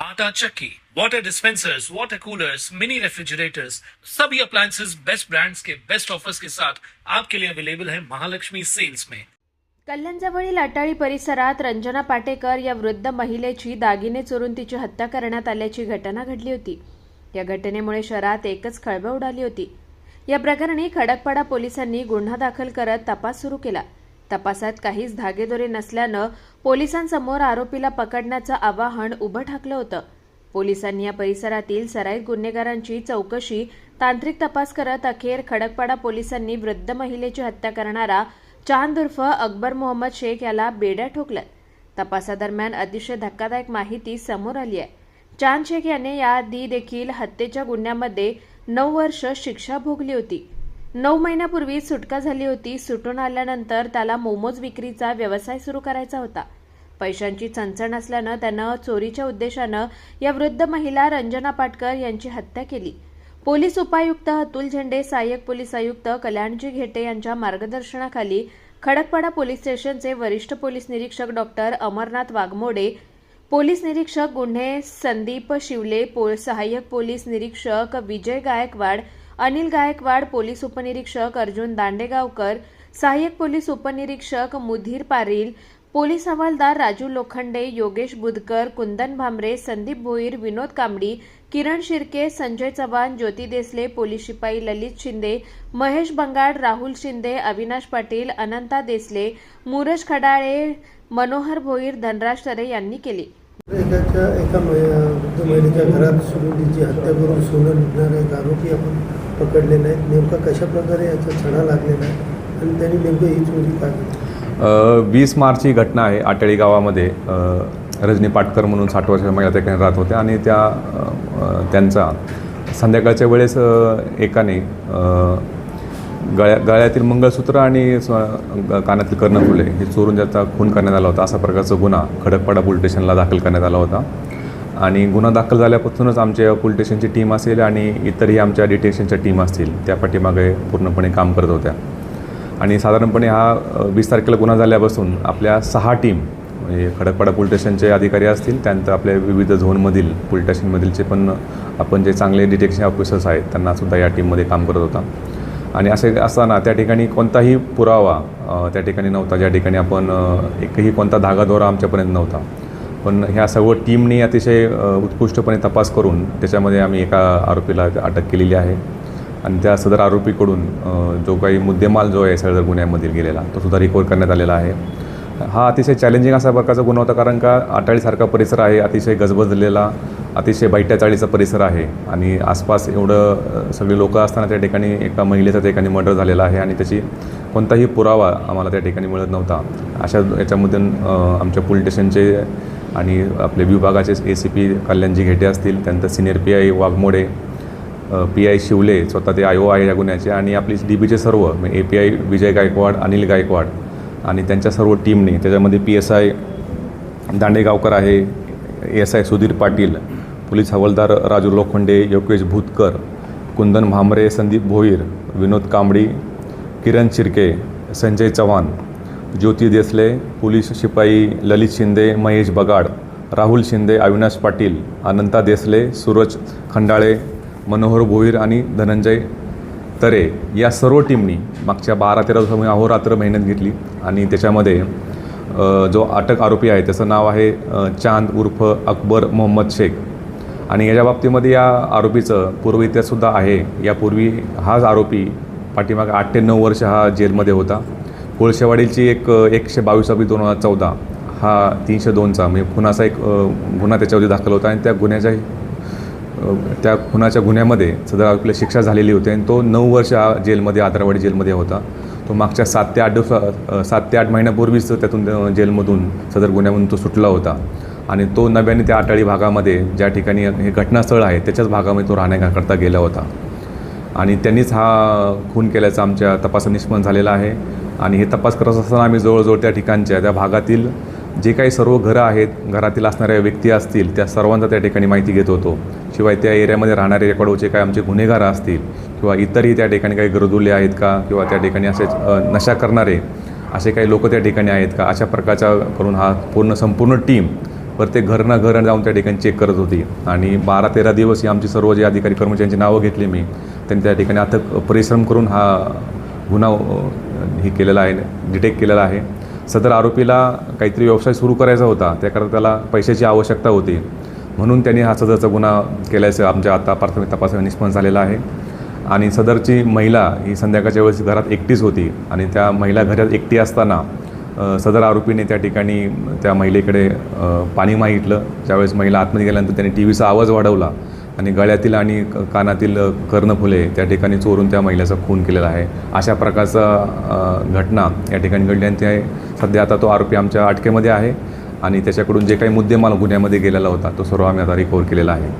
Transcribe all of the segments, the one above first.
आटा चक्की, water dispensers water coolers mini refrigerators सभी appliances best brands के बेस्ट ऑफर्स के साथ आपके लिए अवेलेबल है महालक्ष्मी सेल्स में। कल्याणजवळील अटाळी परिसरात रंजना पाटेकर या वृद्ध महिलेची दागिने चोरून तिची हत्या करण्यात आल्याची घटना घडली होती. या घटनेमुळे शहरात एकच खळबळ उडाली होती. या प्रकरणी खडकपाडा पोलिसांनी गुन्हा दाखल करत तपास सुरू केला. तपासात काहीच धागेदोरे नसल्यानं पोलिसांसमोर आरोपीला पकडण्याचं आवाहन उभं ठाकलं होतं. पोलिसांनी या परिसरातील सराईत गुन्हेगारांची चौकशी तांत्रिक तपास करत अखेर खडकपाडा पोलिसांनी वृद्ध महिलेची हत्या करणारा चांद उर्फ अकबर मोहम्मद शेख याला बेड्या ठोकल्यात तपासादरम्यान अतिशय धक्कादायक माहिती समोर आली आहे. चांद शेख याने याआधी देखील हत्येच्या गुन्ह्यामध्ये नऊ वर्ष शिक्षा भोगली होती. नऊ महिन्यापूर्वी सुटका झाली होती. सुटून आल्यानंतर त्याला मोमोज विक्रीचा व्यवसाय सुरू करायचा होता. पैशांची चणचण असल्यानं त्यानं चोरीच्या उद्देशानं या वृद्ध महिला रंजना पाटकर यांची हत्या केली. पोलीस उपायुक्त अतुल झेंडे सहाय्यक पोलीस आयुक्त कल्याणजी घेटे यांच्या मार्गदर्शनाखाली खडकपाडा पोलीस स्टेशनचे वरिष्ठ पोलीस निरीक्षक डॉक्टर अमरनाथ वाघमोडे पोलीस निरीक्षक गुन्हे संदीप शिवले पो सहाय्यक पोलीस निरीक्षक विजय गायकवाड अनिल गायकवाड पोलीस उपनिरीक्षक अर्जुन दांडेगावकर सहाय्यक पोलीस उपनिरीक्षक मुधीर पारील पोलीस हवालदार राजू लोखंडे योगेश बुधकर कुंदन भामरे संदीप भोईर विनोद कांबडी किरण शिर्के संजय चव्हाण ज्योती देसले पोलीस शिपाई ललित शिंदे महेश बंगाड राहुल शिंदे अविनाश पाटील अनंता देसले मुरज खडाळे मनोहर भोईर धनराज तरे यांनी केली. एका महिलेच्या घरात हत्या करून सोनं एक आरोपी आपण पकडलेलं आहे नेमका कशाप्रकारे याचा छडा लागलेला आहे आणि त्यांनी नेमकं ही चोरी का केली? वीस मार्च ही घटना आहे आटळी गावामध्ये. अ, रजनी पाटकर म्हणून साठ वर्षाच्या महिला त्या ठिकाणी राहत होत्या आणि त्या अ, अ, त्यांचा संध्याकाळच्या वेळेस अ, एकाने अ, गळ्या गळ्यातील मंगळसूत्र आणि स्व- कानातील कर्णफुले हे चोरून त्याचा खून करण्यात आला होता. असा प्रकारचा गुन्हा खडकपाडा पोलीस स्टेशनला दाखल करण्यात आला होता. आणि गुन्हा दाखल झाल्यापासूनच आमच्या पोलीस स्टेशनची टीम असेल आणि इतरही आमच्या डिटेक्शनच्या टीम असतील त्या पाठीमागे पूर्णपणे काम करत होत्या. आणि साधारणपणे हा वीस तारखेला गुन्हा झाल्यापासून आपल्या सहा टीम म्हणजे खडकपाडा पोलीस स्टेशनचे अधिकारी असतील त्यानंतर आपल्या विविध झोनमधील पोलीस स्टेशनमधीलचे पण आपण जे चांगले डिटेक्शन ऑफिसर्स आहेत त्यांनासुद्धा या टीममध्ये काम करत होता. आणि असे असताना त्या ठिकाणी कोणताही पुरावा त्या ठिकाणी नव्हता. ज्या ठिकाणी आपण एकही कोणता धागादोरा आमच्यापर्यंत नव्हता. पण ह्या सर्व टीमनी अतिशय उत्कृष्टपणे तपास करून त्याच्यामध्ये आम्ही एका आरोपीला अटक केलेली आहे. आणि त्या सदर आरोपीकडून जो काही मुद्देमाल जो आहे सदर गुन्ह्यामधील गेलेला तो सुद्धा रिकवर करण्यात आलेला आहे. हा अतिशय चॅलेंजिंग असा प्रकारचा गुन्हा होता कारण का आटाळीसारखा परिसर आहे अतिशय गजबजलेला अतिशय बैठ्या चाळीचा परिसर आहे. आणि आसपास एवढं सगळे लोक असताना त्या ठिकाणी एका महिलेचा त्या ठिकाणी मर्डर झालेला आहे. आणि त्याची कोणताही पुरावा आम्हाला त्या ठिकाणी मिळत नव्हता. अशा याच्यामधून आमच्या पोलीस स्टेशनचे आणि आपले विभागाचे A C P Kalyanji Ghete असतील त्यानंतर senior P I Waghmode P I Shivle स्वतः ते आय ओ आहे या गुन्ह्याचे आणि आपली डी बीचे सर्व A P I Vijay Gaikwad Anil Gaikwad आणि त्यांच्या सर्व टीमने त्याच्यामध्ये पी एस आय दांडेगावकर आहे S I Sudhir Patil police हवालदार राजू लोखंडे योगेश भूतकर कुंदन भामरे संदीप भोईर विनोद कांबडी किरण चिरके संजय चव्हाण ज्योती देसले पोलीस शिपाई ललित शिंदे महेश बगाड राहुल शिंदे अविनाश पाटील अनंता देसले सूरज खंडाळे मनोहर भोईर आणि धनंजय तरे या सर्व टीमनी मागच्या बारा तेरा दिवसामध्ये अहोरात्र मेहनत घेतली आणि त्याच्यामध्ये जो अटक आरोपी आहे त्याचं नाव आहे चांद उर्फ अकबर मोहम्मद शेख. आणि याच्या बाबतीमध्ये या आरोपीचं पूर्व इतिहाससुद्धा आहे. यापूर्वी हाच आरोपी पाठीमागे आठ ते नऊ वर्ष हा जेलमध्ये होता. कोळशेवाडीची एक एकशे बावीस अब्री दोन हजार चौदा हा तीनशे दोनचा म्हणजे खुनाचा एक गुन्हा त्याच्यावरती दाखल होता आणि त्या गुन्ह्याच्या त्या खुनाच्या गुन्ह्यामध्ये सदर आपल्या शिक्षा झालेली होती आणि तो नऊ वर्ष जेलमध्ये आदरावाडी जेलमध्ये होता. तो मागच्या सात ते आठ दिवसा सात ते आठ महिन्यापूर्वीच त्यातून जेलमधून सदर गुन्ह्यामधून तो सुटला होता. आणि तो नव्याने त्या आटाळी भागामध्ये ज्या ठिकाणी हे घटनास्थळ आहे त्याच्याच भागामध्ये तो राहण्याकरता गेला होता. आणि त्यांनीच हा खून केल्याचा आमच्या तपासात निष्पन्न झालेला आहे. आणि हे तपास करत असताना आम्ही जवळजवळ त्या ठिकाणच्या त्या भागातील जे काही सर्व घरं आहेत घरातील असणाऱ्या व्यक्ती असतील त्या सर्वांचा त्या ठिकाणी माहिती घेत होतो. शिवाय त्या एरियामध्ये राहणारे रेकॉर्डचे काय आमचे गुन्हेगार असतील किंवा इतरही त्या ठिकाणी काही गरजुले आहेत का किंवा त्या ठिकाणी असे नशा करणारे असे काही लोक त्या ठिकाणी आहेत का? अशा प्रकारचा करून हा पूर्ण संपूर्ण टीम प्रत्येक घर न घर जाऊन त्या ठिकाणी चेक करत होती. आणि बारा तेरा दिवस ही आमची सर्व जे अधिकारी कर्मचाऱ्यांची नावं घेतली मी त्यांनी त्या ठिकाणी अथक परिश्रम करून हा गुन्हा हे केलेला आहे डिटेक्ट केलेला आहे. सदर आरोपीला काहीतरी व्यवसाय सुरू करायचा होता त्याकरता त्याला पैशाची आवश्यकता होती. म्हणून त्यांनी हा सदरचा गुन्हा केल्याचं आमच्या आता प्राथमिक तपासात निष्पन्न झालेला आहे. आणि सदरची महिला ही संध्याकाळच्या वेळेस घरात एकटीच होती आणि त्या महिला घरात एकटी असताना सदर आरोपीने त्या ठिकाणी त्या महिलेकडे पाणी मागितलं. ज्यावेळेस महिला आतमध्ये गेल्यानंतर त्यांनी टी व्हीचा आवाज वाढवला. आणि गळ्यातील आणि कानातील कर्णफुले त्या ठिकाणी चोरून त्या महिलेचा खून केलेला आहे. अशा प्रकारचा घटना या ठिकाणी घडली आणि ते सध्या आता तो आरोपी आमच्या अटकेमध्ये आहे आणि त्याच्याकडून जे काही मुद्देमाल गुन्ह्यामध्ये गेलेला होता तो सर्व आम्ही आता रिकवर केलेला आहे.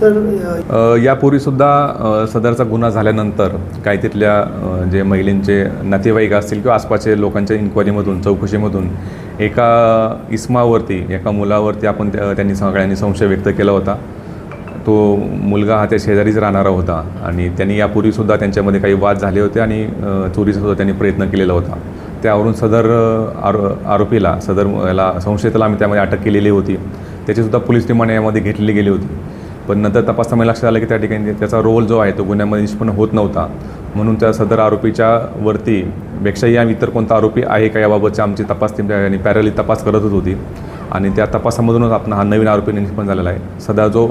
सर यापूर्वीसुद्धा सदरचा गुन्हा झाल्यानंतर काही तिथल्या जे महिलांचे नातेवाईक असतील किंवा आसपासच्या लोकांच्या इन्क्वायरीमधून चौकशीमधून एका इस्मावरती एका मुलावरती आपण त्या- त्यांनी सगळ्यांनी संशय व्यक्त केला होता. तो मुलगा हा त्या शेजारीच राहणारा होता आणि त्यांनी यापूर्वीसुद्धा त्यांच्यामध्ये काही वाद झाले होते आणि चोरीचा सुद्धा त्यांनी प्रयत्न केलेला होता. त्यावरून सदर आरो आरोपीला सदर याला संशयिताला आम्ही त्यामध्ये अटक केलेली होती. त्याचीसुद्धा पोलीस रिमांड यामध्ये घेतलेली गेली होती. पण नंतर तपासताना लक्षात आलं की त्या ठिकाणी त्याचा रोल जो आहे तो गुन्ह्यामध्ये निष्पन्न होत नव्हता. म्हणून त्या सदर आरोपीच्या वरती पेक्षाही आम्ही इतर कोणता आरोपी आहे का? याबाबतच्या आमची तपास टीम आणि पॅरली तपास करतच होती. आणि त्या तपासामधूनच आपण हा नवीन आरोपी निष्पन्न झालेला आहे. सध्या जो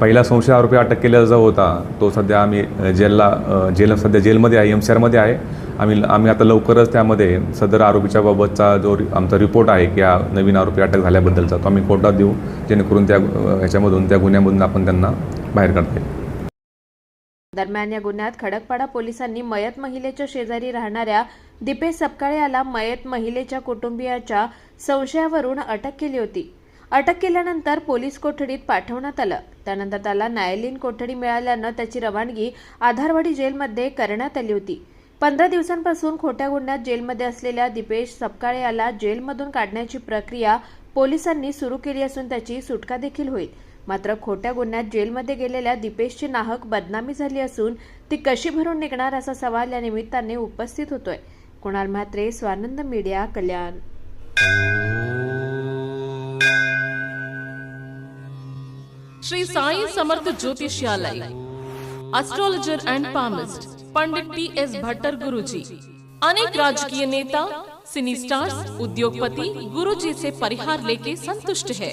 पहिला संशय आरोपी अटक केलेला जो होता तो सध्या आम्ही जेलला जेल सध्या जेलमध्ये आहे एम सी आरमध्ये आहे. आम्ही आम्ही आता लवकरच त्यामध्ये सदर आरोपीच्या बाबतचा जो रि- आमचा रिपोर्ट आहे की हा नवीन आरोपी अटक झाल्याबद्दलचा तो आम्ही कोर्टात देऊ जेणेकरून त्या ह्याच्यामधून त्या गुन्ह्यामधून आपण त्यांना बाहेर काढता येईल. दरम्यान या गुन्ह्यात खडकपाडा पोलिसांनी मयत महिलेच्या शेजारी राहणाऱ्या दीपेश सपकाळे याला मयत महिलेच्या कुटुंबियाच्या संशयावरून अटक केली होती. अटक केल्यानंतर पोलीस कोठडीत पाठवण्यात आलं. त्यानंतर त्याला न्यायालयीन कोठडी मिळाल्यानं त्याची रवानगी आधारवाडी जेलमध्ये करण्यात आली होती. पंधरा दिवसांपासून खोट्या गुन्ह्यात जेलमध्ये असलेल्या दीपेश सपकाळे याला जेलमधून काढण्याची प्रक्रिया पोलिसांनी सुरू केली असून त्याची सुटका देखील होईल. मात्र खोट्या गुन्ह्यात जेलमध्ये गेलेल्या दीपेशची नाहक बदनामी झाली असून ती कशी भरून निघणार असा सवाल या निमित्ताने उपस्थित होतोय. Kunal Mhatre, Swanand media, Kalyan. Shri Sai Samarth Jyotishalaya astrologer and palmist Pandit T S Bhattar Guruji अनेक राजकीय नेता सिनी स्टार्स उद्योगपति, गुरुजी से परिहार लेके संतुष्ट है।